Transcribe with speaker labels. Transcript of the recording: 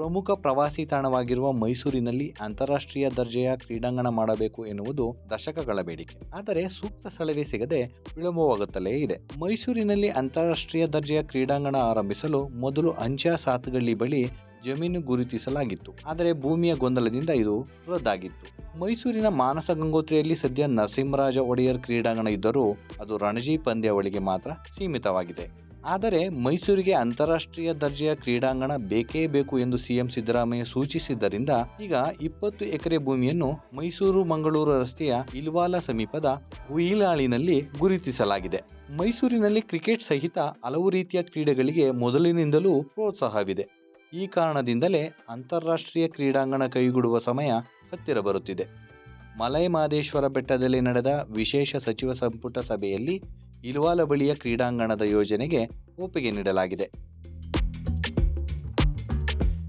Speaker 1: ಪ್ರಮುಖ ಪ್ರವಾಸಿ ತಾಣವಾಗಿರುವ ಮೈಸೂರಿನಲ್ಲಿ ಅಂತಾರಾಷ್ಟ್ರೀಯ ದರ್ಜೆಯ ಕ್ರೀಡಾಂಗಣ ಮಾಡಬೇಕು ಎನ್ನುವುದು ದಶಕಗಳ ಬೇಡಿಕೆ. ಆದರೆ ಸೂಕ್ತ ಸ್ಥಳವೇ ಸಿಗದೆ ವಿಳಂಬವಾಗುತ್ತಲೇ ಇದೆ. ಮೈಸೂರಿನಲ್ಲಿ ಅಂತಾರಾಷ್ಟ್ರೀಯ ದರ್ಜೆಯ ಕ್ರೀಡಾಂಗಣ ಆರಂಭಿಸಲು ಮೊದಲು ಅಂಚಾ ಸಾತ್ಗಳ್ಳಿ ಬಳಿ ಜಮೀನು ಗುರುತಿಸಲಾಗಿತ್ತು. ಆದರೆ ಭೂಮಿಯ ಗೊಂದಲದಿಂದ ಇದು ರದ್ದಾಗಿತ್ತು. ಮೈಸೂರಿನ ಮಾನಸ ಗಂಗೋತ್ರಿಯಲ್ಲಿ ಸದ್ಯ ನರಸಿಂಹರಾಜ ಒಡೆಯರ್ ಕ್ರೀಡಾಂಗಣ ಇದ್ದರೂ ಅದು ರಣಜಿ ಪಂದ್ಯಾವಳಿಗೆ ಮಾತ್ರ ಸೀಮಿತವಾಗಿದೆ. ಆದರೆ ಮೈಸೂರಿಗೆ ಅಂತಾರಾಷ್ಟ್ರೀಯ ದರ್ಜೆಯ ಕ್ರೀಡಾಂಗಣ ಬೇಕೇ ಬೇಕು ಎಂದು ಸಿಎಂ ಸಿದ್ದರಾಮಯ್ಯ ಸೂಚಿಸಿದ್ದರಿಂದ ಈಗ ಇಪ್ಪತ್ತು ಎಕರೆ ಭೂಮಿಯನ್ನು ಮೈಸೂರು ಮಂಗಳೂರು ರಸ್ತೆಯ ಇಲ್ವಾಲ ಸಮೀಪದ ಹುಯಿಲಾಳಿನಲ್ಲಿ ಗುರುತಿಸಲಾಗಿದೆ. ಮೈಸೂರಿನಲ್ಲಿ ಕ್ರಿಕೆಟ್ ಸಹಿತ ಹಲವು ರೀತಿಯ ಕ್ರೀಡೆಗಳಿಗೆ ಮೊದಲಿನಿಂದಲೂ ಪ್ರೋತ್ಸಾಹವಿದೆ. ಈ ಕಾರಣದಿಂದಲೇ ಅಂತಾರಾಷ್ಟ್ರೀಯ ಕ್ರೀಡಾಂಗಣ ಕೈಗೂಡುವ ಸಮಯ ಹತ್ತಿರ ಬರುತ್ತಿದೆ. ಮಲೈ ಮಹದೇಶ್ವರ ಬೆಟ್ಟದಲ್ಲಿ ನಡೆದ ವಿಶೇಷ ಸಚಿವ ಸಂಪುಟ ಸಭೆಯಲ್ಲಿ ಇಲ್ವಾಲ ಬಳಿಯ ಕ್ರೀಡಾಂಗಣದ ಯೋಜನೆಗೆ ಒಪ್ಪಿಗೆ ನೀಡಲಾಗಿದೆ.